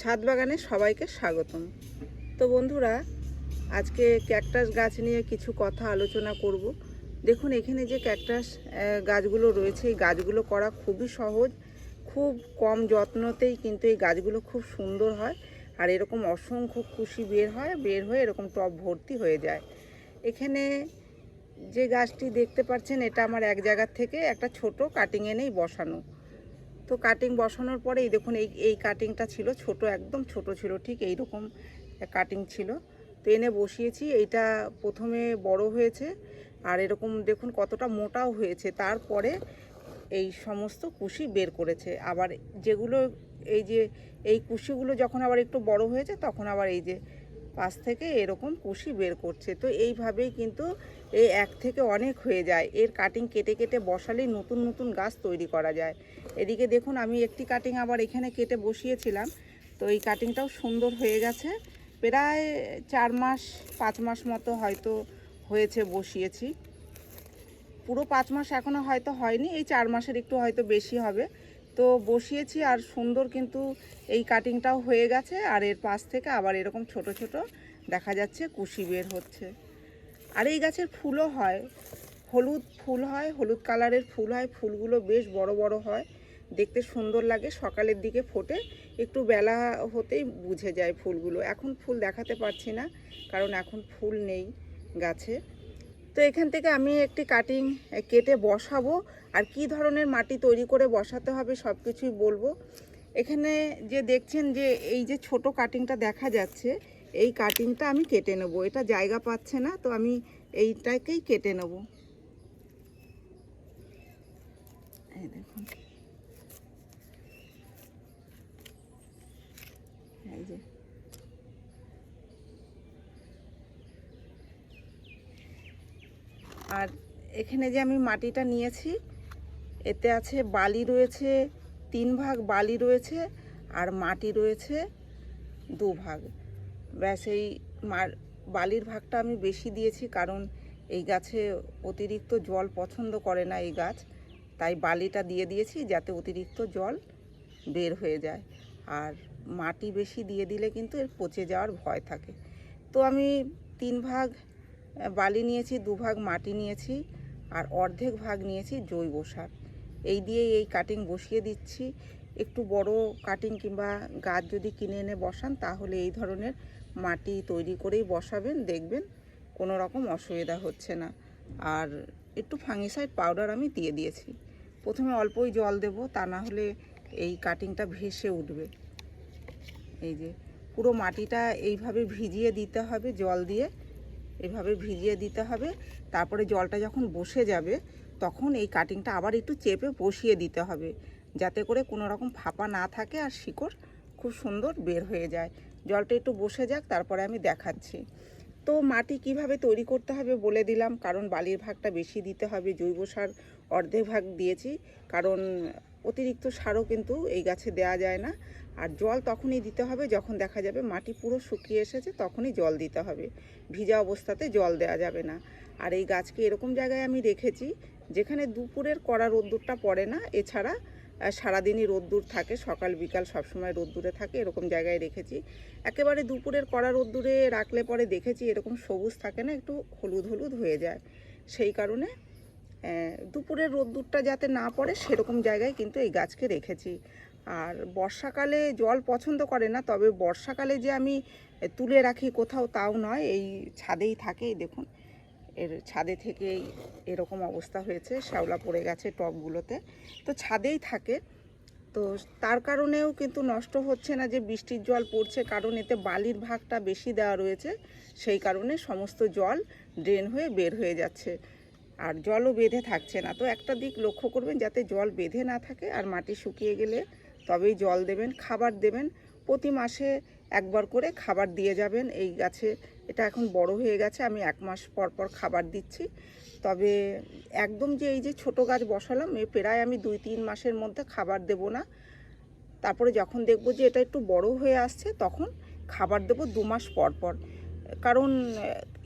ছাদ বাগানে সবাইকে স্বাগতম। তো বন্ধুরা, আজকে ক্যাকটাস গাছ নিয়ে কিছু কথা আলোচনা করব। দেখুন, এখানে যে ক্যাকটাস গাছগুলো রয়েছে, এই গাছগুলো করা খুবই সহজ। খুব কম যত্নতেই কিন্তু এই গাছগুলো খুব সুন্দর হয়। আর এরকম অসংখ্য খুশি বের হয়, বের হয়ে এরকম টব ভর্তি হয়ে যায়। এখানে যে গাছটি দেখতে পাচ্ছেন, এটা আমার এক জায়গার থেকে একটা ছোট কাটিং এনেই বসানো। তো কাটিং বসানোর পরে এই দেখুন এই এই কাটিংটা ছিল ছোট, একদম ছোট ছিল, ঠিক এই রকম কাটিং ছিল। তো এনে বসিয়েছি, এইটা প্রথমে বড় হয়েছে, আর এরকম দেখুন কতটা মোটাও হয়েছে, তারপরে এই সমস্ত কুশি বের করেছে। আবার যেগুলো এই যে, এই কুশিগুলো যখন আবার একটু বড় হয়েছে, তখন আবার এই যে পাশ থেকে এরকম কুশি বের করছে। তো এইভাবেই কিন্তু এই এক থেকে অনেক হয়ে যায়। এর কাটিং কেটে কেটে বসালেই নতুন নতুন গাছ তৈরি করা যায়। এদিকে দেখুন, আমি একটি কাটিং আবার এখানে কেটে বসিয়েছিলাম। তো এই কাটিংটাও সুন্দর হয়ে গেছে। প্রায় চার মাস, পাঁচ মাস মতো হয়তো হয়েছে বসিয়েছি। পুরো পাঁচ মাস এখনও হয়তো হয়নি, এই চার মাসের একটু হয়তো বেশি হবে। তো বসিয়েছি আর সুন্দর কিন্তু এই কাটিংটাও হয়ে গেছে আর এর পাশ থেকে আবার এরকম ছোট ছোট দেখা যাচ্ছে কুশি বের হচ্ছে। আর এই গাছের ফুলও হয়। হলুদ ফুল হয়, হলুদ কালারের ফুল হয়, ফুলগুলো বেশ বড় বড় হয়। দেখতে সুন্দর লাগে, সকালের দিকে ফোটে, একটু বেলা হতেই বুঝে যায় ফুলগুলো। এখন ফুল দেখাতে পারছি না, কারণ এখন ফুল নেই গাছে। তো এখান থেকে আমি একটি কাটিং কেটে বসাবো, আর কি ধরনের মাটি তৈরি করে বসাতে হবে সব কিছুই বলব। এখানে যে দেখছেন যে এই যে ছোট কাটিংটা দেখা যাচ্ছে, এই কাটিংটা আমি কেটে নেব। এটা জায়গা পাচ্ছে না, তো আমি এইটাকেই কেটে নেব। দেখুন। এই যে। আর এখানে যে আমি মাটিটা নিয়েছি, এতে আছে বালি রয়েছে, তিন ভাগ বালি রয়েছে আর মাটি রয়েছে দু ভাগ। ব্যাস, এই বালির ভাগটা আমি বেশি দিয়েছি কারণ এই গাছে অতিরিক্ত জল পছন্দ করে না এই গাছ। তাই বালিটা দিয়ে দিয়েছি যাতে অতিরিক্ত জল বের হয়ে যায়। আর মাটি বেশি দিয়ে দিলে কিন্তু এর পচে যাওয়ার ভয় থাকে। তো আমি তিন ভাগ বালি নিয়েছি, দু ভাগ মাটি নিয়েছি আর অর্ধেক ভাগ নিয়েছি জৈব সার। এই দিয়ে এই কাটিং বসিয়ে দিচ্ছি। একটু বড় কাটিং কিংবা গাছ যদি কিনে এনে বসান, তাহলে এই ধরনের মাটি তৈরি করেই বসাবেন, দেখবেন কোনো রকম অসুবিধা হচ্ছে না। আর একটু ফাঙ্গিসাইড পাউডার আমি দিয়ে দিয়েছি। প্রথমে অল্পই জল দেব, তা না হলে এই কাটিংটা ভেসে উঠবে। এই যে পুরো মাটিটা এইভাবে ভিজিয়ে দিতে হবে, জল দিয়ে এভাবে ভিজিয়ে দিতে হবে। তারপরে জলটা যখন বসে যাবে, তখন এই কাটিংটা আবার একটু চেপে বসিয়ে দিতে হবে, যাতে করে কোনো রকম ফাঁপা না থাকে আর শিকড় খুব সুন্দর বের হয়ে যায়। জলটা একটু বসে যাক, তারপরে আমি দেখাচ্ছি। তো মাটি কীভাবে তৈরি করতে হবে বলে দিলাম, কারণ বালির ভাগটা বেশি দিতে হবে, জৈব সার অর্ধেক ভাগ দিয়েছি। কারণ অতিরিক্ত সারও কিন্তু এই গাছে দেয়া যায় না। আর জল তখনই দিতে হবে যখন দেখা যাবে মাটি পুরো শুকিয়ে এসেছে, তখনই জল দিতে হবে। ভিজা অবস্থাতে জল দেওয়া যাবে না। আর এই গাছকে এরকম জায়গায় আমি রেখেছি, যেখানে দুপুরের কড়া রোদ্দুরটা পড়ে না। এছাড়া সারাদিনই রোদ্দুর থাকে, সকাল, বিকাল সবসময় রোদ্দুরে থাকে, এরকম জায়গায় রেখেছি। একেবারে দুপুরের কড়া রোদ্দুরে রাখলে পরে দেখেছি এরকম সবুজ থাকে না, একটু হলুদ হলুদ হয়ে যায়। সেই কারণে দুপুরের রোদ্দুরটা যাতে না পড়ে, সেরকম জায়গায় কিন্তু এই গাছকে রেখেছি। আর বর্ষাকালে জল পছন্দ করে না, তবে বর্ষাকালে যে আমি তুলে রাখি কোথাও তাও নয়, এই ছাদেই থাকে দেখুন। এর ছাদে থেকেই এরকম অবস্থা হয়েছে, শ্যাওলা পড়ে গেছে টবগুলোতে তো ছাদেই থাকে। তো তার কারণেও কিন্তু নষ্ট হচ্ছে না যে বৃষ্টির জল পড়ছে, কারণ এতে বালির ভাগটা বেশি দেওয়া রয়েছে। সেই কারণে সমস্ত জল ড্রেন হয়ে বের হয়ে যাচ্ছে। আর জলও বেঁধে থাকছে না। তো একটা দিক লক্ষ্য করবেন, যাতে জল বেঁধে না থাকে আর মাটি শুকিয়ে গেলে তবেই জল দেবেন, খাবার দেবেন। প্রতি মাসে একবার করে খাবার দিয়ে যাবেন এই গাছে। এটা এখন বড় হয়ে গেছে, আমি এক মাস পর পর খাবার দিচ্ছি। তবে একদম যে এই যে ছোট গাছ বসালাম, এ প্রায় আমি দুই তিন মাসের মধ্যে খাবার দেব না। তারপরে যখন দেখব যে এটা একটু বড় হয়ে আসছে, তখন খাবার দেব দু মাস পর পর। কারণ,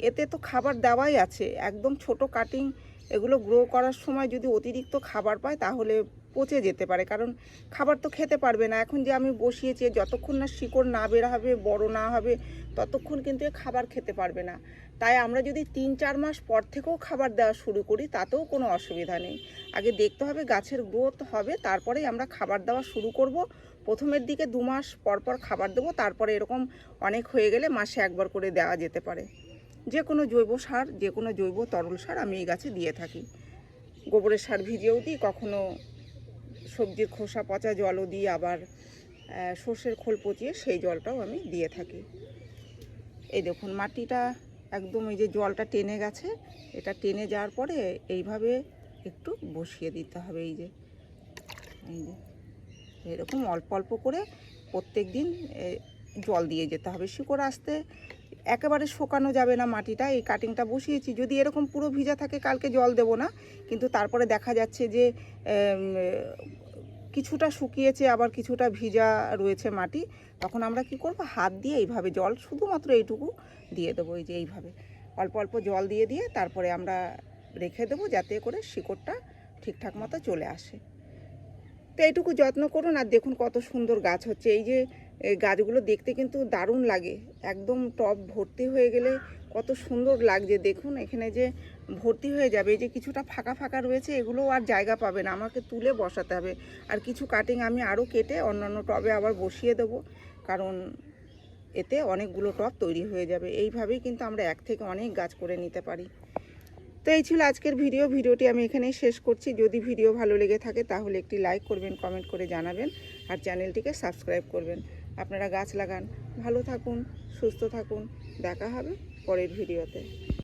এতে তো খাবার দেওয়াই আছে। একদম ছোট কাটিং এগুলো গ্রো করার সময় যদি অতিরিক্ত খাবার পায়, তাহলে পচে যেতে পারে। কারণ, খাবার তো খেতে পারবে না। এখন যে আমি বসিয়েছি, যতক্ষণ না শিকড় না বের হবে, বড় না হবে, ততক্ষণ কিন্তু এ খাবার খেতে পারবে না। তাই আমরা যদি তিন, চার মাস পর থেকেও খাবার দেওয়া শুরু করি, তাতেও কোনো অসুবিধা নেই। আগে দেখতে হবে গাছের গ্রোথ হবে, তারপরেই আমরা খাবার দেওয়া শুরু করব। প্রথমের দিকে দু মাস পর পর খাবার দেবো, তারপরে এরকম অনেক হয়ে গেলে মাসে একবার করে দেওয়া যেতে পারে। যে কোনো জৈব সার, যে কোনো জৈব তরল সার আমি এই গাছে দিয়ে থাকি। গোবরের সার ভিজিয়েও দিই, কখনো সবজির খোসা, পচা জলও দিই, আবার সর্ষের খোল পচিয়ে সেই জলটাও আমি দিয়ে থাকি। এই দেখুন, মাটিটা একদম এই যে জলটা টেনে গেছে, এটা টেনে যাওয়ার পরে এইভাবে একটু বসিয়ে দিতে হবে, এই যে এই যে। এরকম অল্প অল্প করে প্রত্যেক দিন জল দিয়ে যেতে হবে। শিকড় আসতে একেবারে শোকানো যাবে না মাটিটা, এই কাটিংটা বসিয়েছি। যদি এরকম পুরো ভিজা থাকে, কালকে জল দেব না। কিন্তু তারপরে দেখা যাচ্ছে যে কিছুটা শুকিয়েছে, আবার কিছুটা ভিজা রয়েছে মাটি। তখন আমরা কি করব? হাত দিয়ে এইভাবে জল শুধুমাত্র এইটুকু দিয়ে দেবো, এই যে এইভাবে। অল্প অল্প জল দিয়ে দিয়ে তারপরে আমরা রেখে দেবো যাতে করে শিকড়টা ঠিকঠাক মতো চলে আসে। তো এইটুকু যত্ন করুন আর দেখুন কত সুন্দর গাছ হচ্ছে। এই যে গাছগুলো দেখতে কিন্তু দারুণ লাগে। একদম টব ভর্তি হয়ে গেলে কত সুন্দর লাগছে। দেখুন এখানে যে ভর্তি হয়ে যাবে, এই যে কিছুটা ফাঁকা ফাঁকা রয়েছে এগুলো আর জায়গা পাবে না। আমাকে তুলে বসাতে হবে। আর কিছু কাটিং আমি আরও কেটে অন্যান্য টবে আবার বসিয়ে দেবো। কারণ এতে অনেকগুলো টব তৈরি হয়ে যাবে। এইভাবেই কিন্তু আমরা এক থেকে অনেক গাছ করে নিতে পারি। তো এই ছিল আজকের ভিডিও। ভিডিওটি আমি এখানেই শেষ করছি। যদি ভিডিও ভালো লেগে থাকে তাহলে একটি লাইক করবেন, কমেন্ট করে জানাবেন আর চ্যানেলটিকে সাবস্ক্রাইব করবেন। আপনারা গাছ লাগান। ভালো থাকুন, সুস্থ থাকুন। দেখা হবে পরের ভিডিওতে।